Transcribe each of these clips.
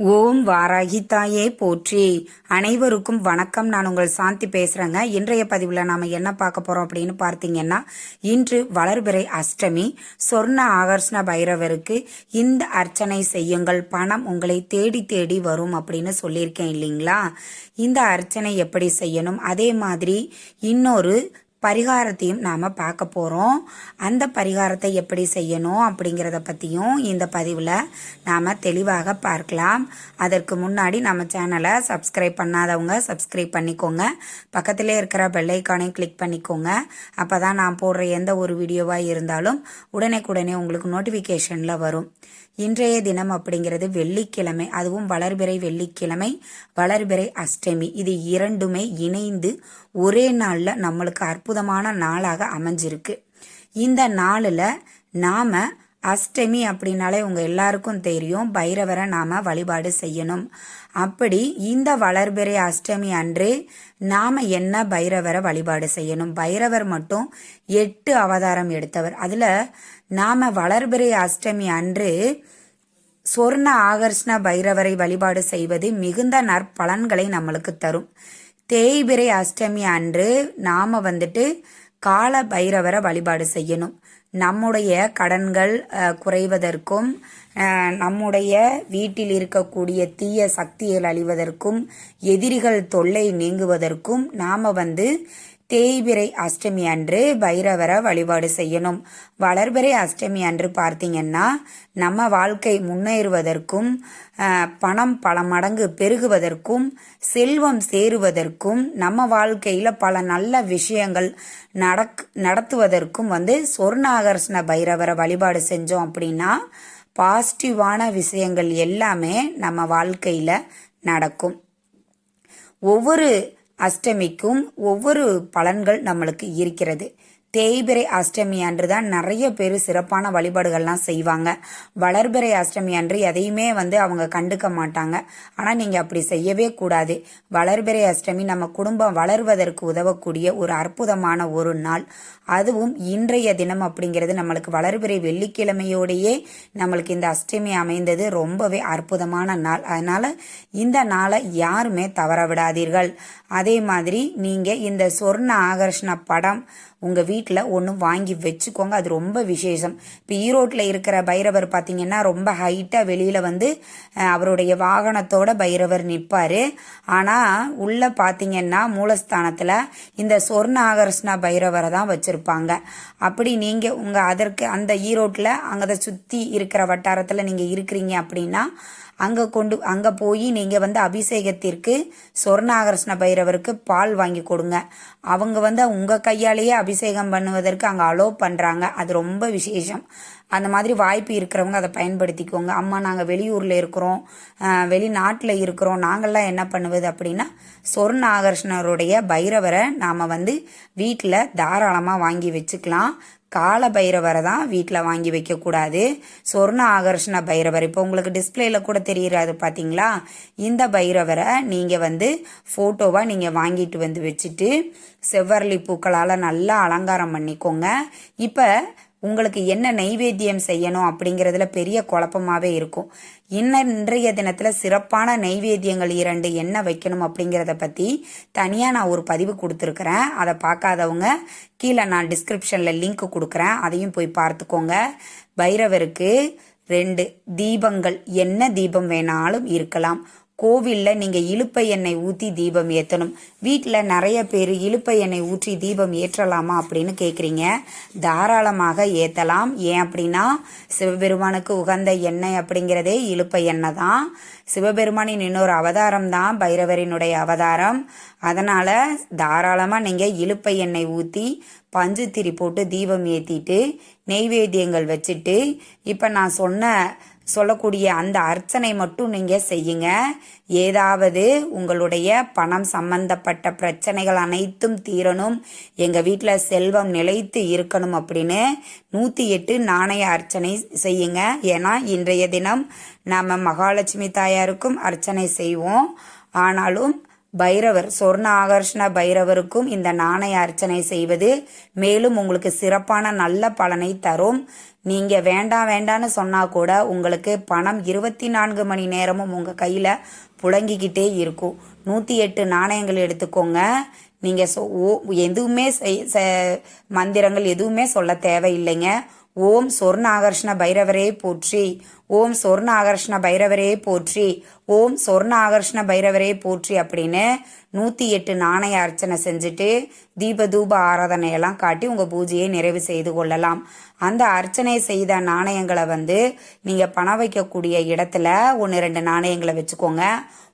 ஓம் வாராகி தாயே போற்றி. அனைவருக்கும் வணக்கம். நான் உங்கள் சாந்தி பேசுகிறேங்க இன்றைய பதிவில் நாம் என்ன பார்க்க போகிறோம் அப்படின்னு பார்த்தீங்கன்னா இன்று வளர்பிறை அஷ்டமி சொர்ண ஆகர்ஷ்ண பைரவருக்கு இந்த அர்ச்சனை செய்யுங்கள். பணம் உங்களை தேடி தேடி வரும் அப்படின்னு சொல்லியிருக்கேன் இல்லைங்களா? இந்த அர்ச்சனை எப்படி செய்யணும்? அதே மாதிரி இன்னொரு பரிகாரத்தையும் நாம் பார்க்க போகிறோம் அந்த பரிகாரத்தை எப்படி செய்யணும் அப்படிங்கிறத பற்றியும் இந்த பதிவில் நாம் தெளிவாக பார்க்கலாம். அதற்கு முன்னாடி நம்ம சேனலை சப்ஸ்கிரைப் பண்ணாதவங்க சப்ஸ்கிரைப் பண்ணிக்கோங்க. பக்கத்திலே இருக்கிற பெல்லைக்கானையும் கிளிக் பண்ணிக்கோங்க. அப்போ தான் நான் போடுற எந்த ஒரு வீடியோவாக இருந்தாலும் உடனே உங்களுக்கு நோட்டிஃபிகேஷனில் வரும். இன்றைய தினம் அப்படிங்கிறது வெள்ளிக்கிழமை அதுவும் வளர்பிறை வெள்ளிக்கிழமை வளர்பிறை அஷ்டமி. இது இரண்டுமே இணைந்து ஒரே நாளில் நம்மளுக்கு அற்புதமான நாளாக அமைஞ்சிருக்கு. இந்த நாளில் நாம் அஷ்டமி அப்படின்னாலே உங்க எல்லாருக்கும் தெரியும். பைரவரை நாம வழிபாடு செய்யணும். அப்படி இந்த வளர்பிறை அஷ்டமி அன்று நாம என்ன பைரவரை வழிபாடு செய்யணும்? பைரவர் மட்டும் எட்டு அவதாரம் எடுத்தவர். அதுல நாம வளர்பிறை அஷ்டமி அன்று சொர்ண ஆகர்ஷ்ண பைரவரை வழிபாடு செய்வது மிகுந்த நற்பலன்களை நம்மளுக்கு தரும். தேய்பிரை அஷ்டமி அன்று நாம வந்துட்டு கால பைரவரை வழிபாடு செய்யணும். நம்முடைய கடன்கள் குறைவதற்கும் நம்முடைய வீட்டில் இருக்கக்கூடிய தீய சக்திகள் அழிவதற்கும் எதிரிகள் தொல்லை நீங்குவதற்கும் நாம் வந்து தேய்பிரை அஷ்டமி அன்று பைரவரை வழிபாடு செய்யணும். வளர்பிறை அஷ்டமி அன்று பார்த்தீங்கன்னா நம்ம வாழ்க்கை முன்னேறுவதற்கும் பணம் பல மடங்கு பெருகுவதற்கும் செல்வம் சேருவதற்கும் நம்ம வாழ்க்கையில் பல நல்ல விஷயங்கள் நடக் நடத்துவதற்கும் வந்து சொர்ணாகர்ஷ்ண பைரவரை வழிபாடு செஞ்சோம் அப்படின்னா பாசிட்டிவான விஷயங்கள் எல்லாமே நம்ம வாழ்க்கையில் நடக்கும். ஒவ்வொரு அஷ்டமிக்கும் ஒவ்வொரு பலன்கள் நம்மளுக்கு இருக்கிறது. தேய்பிரை அஷ்டமி அன்று தான் நிறைய பேர் சிறப்பான வழிபாடுகள்லாம் செய்வாங்க. வளர்பிறை அஷ்டமி அன்று எதையுமே வந்து அவங்க கண்டுக்க மாட்டாங்க. ஆனால் நீங்கள் அப்படி செய்யவே கூடாது. வளர்பிறை அஷ்டமி நம்ம குடும்பம் வளர்வதற்கு உதவக்கூடிய ஒரு அற்புதமான ஒரு நாள். அதுவும் இன்றைய தினம் அப்படிங்கிறது நம்மளுக்கு வளர்பிறை வெள்ளிக்கிழமையோடையே நம்மளுக்கு இந்த அஷ்டமி அமைந்தது ரொம்பவே அற்புதமான நாள். அதனால் இந்த நாளை யாருமே தவற விடாதீர்கள். அதே மாதிரி நீங்கள் இந்த சொர்ண ஆகர்ஷண படம் உங்கள் வீட்டில் ஒன்று வாங்கி வச்சுக்கோங்க. அது ரொம்ப விசேஷம். இப்போ ஈரோட்டில் இருக்கிற பைரவர் பார்த்தீங்கன்னா ரொம்ப ஹைட்டாக வெளியில் வந்து அவருடைய வாகனத்தோட பைரவர் நிற்பார் ஆனால் உள்ளே பார்த்தீங்கன்னா மூலஸ்தானத்தில் இந்த சொர்ணாகர்ஷண பைரவரை தான் வச்சுருப்பாங்க. அப்படி நீங்கள் உங்கள் அதற்கு அந்த ஈரோட்டில் அங்கே சுற்றி இருக்கிற வட்டாரத்தில் நீங்கள் இருக்கிறீங்க அப்படின்னா அங்கே கொண்டு அங்கே போய் நீங்கள் வந்து அபிஷேகத்திற்கு சொர்ணாகர்ஷ்ண பைரவருக்கு பால் வாங்கி கொடுங்க. அவங்க வந்து உங்கள் கையாலேயே அபிஷேகம் பண்ணுவதற்கு அங்கே அலோவ் பண்ணுறாங்க அது ரொம்ப விசேஷம். அந்த மாதிரி வாய்ப்பு இருக்கிறவங்க அதை பயன்படுத்திக்கோங்க. அம்மா நாங்கள் வெளியூரில் இருக்கிறோம். வெளிநாட்டில் இருக்கிறோம். நாங்கள்லாம் என்ன பண்ணுவது அப்படின்னா சொர்ண ஆகர்ஷணருடைய பைரவரை நாம் வந்து வீட்டில் தாராளமாக வாங்கி வச்சுக்கலாம். கால பைரவரை தான் வீட்டில் வாங்கி வைக்கக்கூடாது. சொர்ண ஆகர்ஷண பைரவர் இப்போ உங்களுக்கு டிஸ்பிளேல கூட தெரியுறாது பார்த்தீங்களா இந்த பைரவரை நீங்கள் வந்து ஃபோட்டோவாக நீங்கள் வாங்கிட்டு வந்து வச்சுட்டு செவ்வரளி பூக்களால் நல்லா அலங்காரம் பண்ணிக்கோங்க. இப்போ உங்களுக்கு என்ன நைவேத்தியம் செய்யணும் அப்படிங்கிறதுல பெரிய குழப்பமாவே இருக்கும். இன்னும் இன்றைய தினத்தில் சிறப்பான நைவேத்தியங்கள் இரண்டு என்ன வைக்கணும் அப்படிங்கிறத பற்றி தனியாக நான் ஒரு பதிவு கொடுத்துருக்குறேன். அதை பார்க்காதவங்க கீழே நான் டிஸ்கிரிப்ஷனில் லிங்க் கொடுக்குறேன். அதையும் போய் பார்த்துக்கோங்க. பைரவருக்கு ரெண்டு தீபங்கள். என்ன தீபம் வேணாலும் இருக்கலாம். கோவிலில் நீங்கள் இழுப்ப எண்ணெய் ஊற்றி தீபம் ஏற்றணும் வீட்டில் நிறைய பேர் இழுப்ப எண்ணெய் ஊற்றி தீபம் ஏற்றலாமா அப்படின்னு கேட்குறீங்க தாராளமாக ஏற்றலாம் ஏன் அப்படின்னா சிவபெருமானுக்கு உகந்த எண்ணெய் அப்படிங்கிறதே இழுப்பை எண்ணெய் தான். சிவபெருமானின் இன்னொரு அவதாரம் தான் பைரவரினுடைய அவதாரம். அதனால் தாராளமாக நீங்கள் இழுப்ப எண்ணெய் ஊற்றி பஞ்சு திரி போட்டு தீபம் ஏற்றிட்டு நெய்வேத்தியங்கள் வச்சுட்டு இப்போ நான் சொன்ன சொல்லக்கூடிய அந்த அர்ச்சனை மட்டும் நீங்கள் செய்யுங்க. ஏதாவது உங்களுடைய பணம் சம்பந்தப்பட்ட பிரச்சனைகள் அனைத்தும் தீரணும். எங்கள் வீட்டில் செல்வம் நிலைத்து இருக்கணும் அப்படின்னு நூற்றி எட்டு நாணய அர்ச்சனை செய்யுங்க. ஏன்னா இன்றைய தினம் நாம் மகாலட்சுமி தாயாருக்கும் அர்ச்சனை செய்வோம். ஆனாலும் பைரவர் சொர்ண ஆகர்ஷண பைரவருக்கும் இந்த நாணய அர்ச்சனை செய்வது மேலும் உங்களுக்கு சிறப்பான நல்ல பலனை தரும். நீங்க வேண்டாம் வேண்டான்னு சொன்னா கூட உங்களுக்கு பணம் இருபத்தி நான்கு மணி நேரமும் உங்க கையில புழங்கிக்கிட்டே இருக்கும். நூத்தி எட்டு நாணயங்கள் எடுத்துக்கோங்க. நீங்க சொ- ஓ- எதுவுமே செய்- மந்திரங்கள் எதுவுமே சொல்ல தேவையில்லைங்க. ஓம் சொர்ண ஆகர்ஷண பைரவரே போற்றி. ஓம் சொர்ண ஆகர்ஷ்ண பைரவரே போற்றி ஓம் சொர்ண ஆகர்ஷண பைரவரே போற்றி அப்படின்னு நூத்தி எட்டு நாணய அர்ச்சனை செஞ்சுட்டு தீப தூப ஆராதனையெல்லாம் காட்டி உங்க பூஜையை நிறைவு செய்து கொள்ளலாம். அந்த அர்ச்சனை செய்த நாணயங்களை வந்து நீங்க பணம் வைக்கக்கூடிய இடத்துல ஒன்று ரெண்டு நாணயங்களை வச்சுக்கோங்க.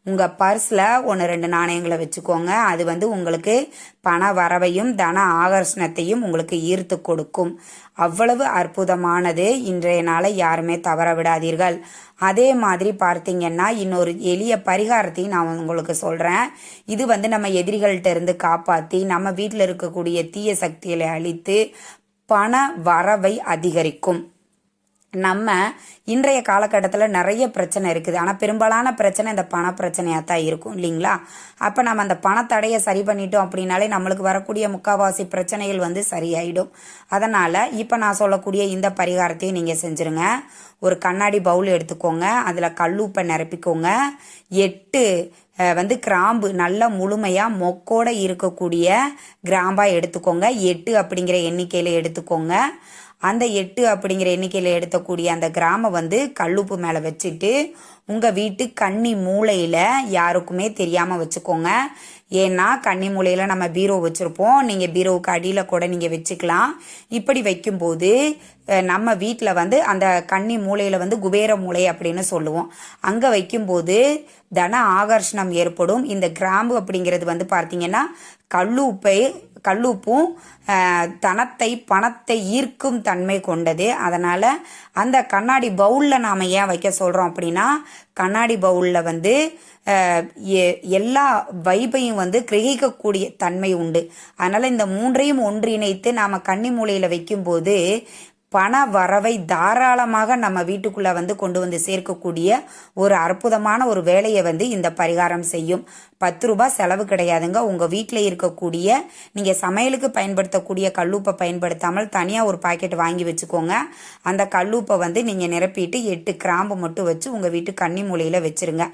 உங்க பர்ஸ்ல ஒன்று ரெண்டு நாணயங்களை வச்சுக்கோங்க. அது வந்து உங்களுக்கு பண வரவையும் தன ஆகர்ஷணத்தையும் உங்களுக்கு ஈர்த்து கொடுக்கும். அவ்வளவு அற்புதமானது. இன்றைய நாளை யாருமே தவற விடாது விடாதீர்கள். அதே மாதிரி பார்த்தீங்கன்னா இன்னொரு எளிய பரிகாரத்தையும் நான் உங்களுக்கு சொல்கிறேன் இது வந்து நம்ம எதிரிகள்கிட்ட இருந்து காப்பாற்றி நம்ம வீட்டில் இருக்கக்கூடிய தீய சக்திகளை அழித்து பண வரவை அதிகரிக்கும். நம்ம இன்றைய காலகட்டத்தில் நிறைய பிரச்சனை இருக்குது. ஆனால் பெரும்பாலான பிரச்சனை இந்த பண பிரச்சனையாக தான் இருக்கும் இல்லைங்களா? அப்போ நம்ம அந்த பணத்தடையை சரி பண்ணிட்டோம் அப்படின்னாலே நம்மளுக்கு வரக்கூடிய முக்காவாசி பிரச்சனைகள் வந்து சரியாயிடும். அதனால் இப்போ நான் சொல்லக்கூடிய இந்த பரிகாரத்தையும் நீங்கள் செஞ்சுருங்க. ஒரு கண்ணாடி பவுல் எடுத்துக்கோங்க. அதில் கல்லூப்பை நிரப்பிக்கோங்க. எட்டு வந்து கிராம்பு நல்ல முழுமையாக மொக்கோட இருக்கக்கூடிய கிராம்பாக எடுத்துக்கோங்க. எட்டு அப்படிங்கிற எண்ணிக்கையில் எடுத்துக்கோங்க. அந்த எட்டு அப்படிங்கிற எண்ணிக்கையில் எடுத்தக்கூடிய அந்த கிராமை வந்து கல்லுப்பு மேலே வச்சுட்டு உங்கள் வீட்டு கன்னி மூலையில் யாருக்குமே தெரியாமல் வச்சுக்கோங்க. ஏன்னா கன்னி மூலையில் நம்ம பீரோ வச்சுருப்போம். நீங்கள் பீரோவுக்கு அடியில் கூட நீங்கள் வச்சுக்கலாம். இப்படி வைக்கும்போது நம்ம வீட்டில் வந்து அந்த கன்னி மூலையில் வந்து குபேர மூலை அப்படின்னு சொல்லுவோம். அங்கே வைக்கும்போது தன ஆகர்ஷணம் ஏற்படும். இந்த கிராம்பு அப்படிங்கிறது வந்து பார்த்தீங்கன்னா கல்லுப்பை கல்லுப்பும் தனத்தை பணத்தை ஈர்க்கும் தன்மை கொண்டது. அதனால் அந்த கண்ணாடி பவுலில் நாம் ஏன் வைக்க சொல்கிறோம் அப்படின்னா கண்ணாடி பவுலில் வந்து எ- எல்லா வைபையும் வந்து கிரகிக்கக்கூடிய தன்மை உண்டு. அதனால் இந்த மூன்றையும் ஒன்றிணைத்து நாம் கன்னி மூலையில் வைக்கும்போது பண வரவை தாராளமாக நம்ம வீட்டுக்குள்ளே வந்து கொண்டு வந்து சேர்க்கக்கூடிய ஒரு அற்புதமான ஒரு வேலையை வந்து இந்த பரிகாரம் செய்யும். பத்து ரூபாய் செலவு கிடையாதுங்க. உங்கள் வீட்டில் இருக்கக்கூடிய நீங்கள் சமையலுக்கு பயன்படுத்தக்கூடிய கல்லூப்பை பயன்படுத்தாமல் தனியாக ஒரு பாக்கெட் வாங்கி வச்சுக்கோங்க. அந்த கல்லூப்பை வந்து நீங்கள் நிரப்பிட்டு எட்டு கிராம்பு மட்டும் வச்சு உங்கள் வீட்டு கன்னி மூலையில் வச்சுருங்க.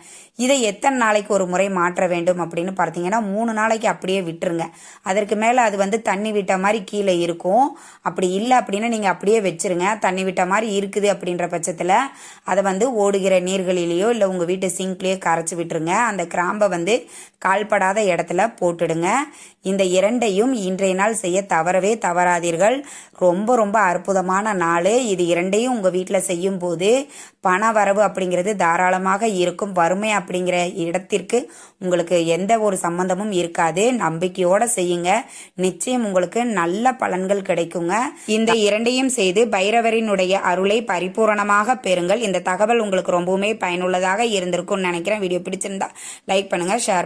இதை எத்தனை நாளைக்கு ஒரு முறை மாற்ற வேண்டும் அப்படின்னு பார்த்தீங்கன்னா மூணு நாளைக்கு அப்படியே விட்டுருங்க. அதற்கு மேலே அது வந்து தண்ணி விட்ட மாதிரி கீழே இருக்கும். அப்படி இல்லை அப்படின்னா நீங்கள் அப்படியே வச்சிருங்க. தண்ணி விட்ட மாதிரி இருக்குது அப்படின்ற பட்சத்தில் அதை வந்து ஓடுகிற நீர்களிலேயோ இல்லை உங்கள் வீட்டு சிங்க்லேயோ கரைச்சி விட்டுருங்க. அந்த கிராம்பை வந்து கால்படாத இடத்துல போட்டுடுங்க. இந்த இரண்டையும் இன்றைய நாள் செய்ய தவறவே தவறாதீர்கள். ரொம்ப ரொம்ப அற்புதமான நாள். இது இரண்டையும் உங்கள் வீட்டில் செய்யும் போது பண வரவு அப்படிங்கிறது தாராளமாக இருக்கும். வறுமை அப்படிங்கிற இடத்திற்கு உங்களுக்கு எந்த ஒரு சம்பந்தமும் இருக்காது. நம்பிக்கையோடு செய்யுங்க. நிச்சயம் உங்களுக்கு நல்ல பலன்கள் கிடைக்குங்க. இந்த இரண்டையும் செய்து பைரவரினுடைய அருளை பரிபூரணமாக பெறுங்கள். இந்த தகவல் உங்களுக்கு ரொம்பவுமே பயனுள்ளதாக இருந்திருக்கும்னு நினைக்கிறேன். வீடியோ பிடிச்சிருந்தா லைக் பண்ணுங்கள் ஷேர்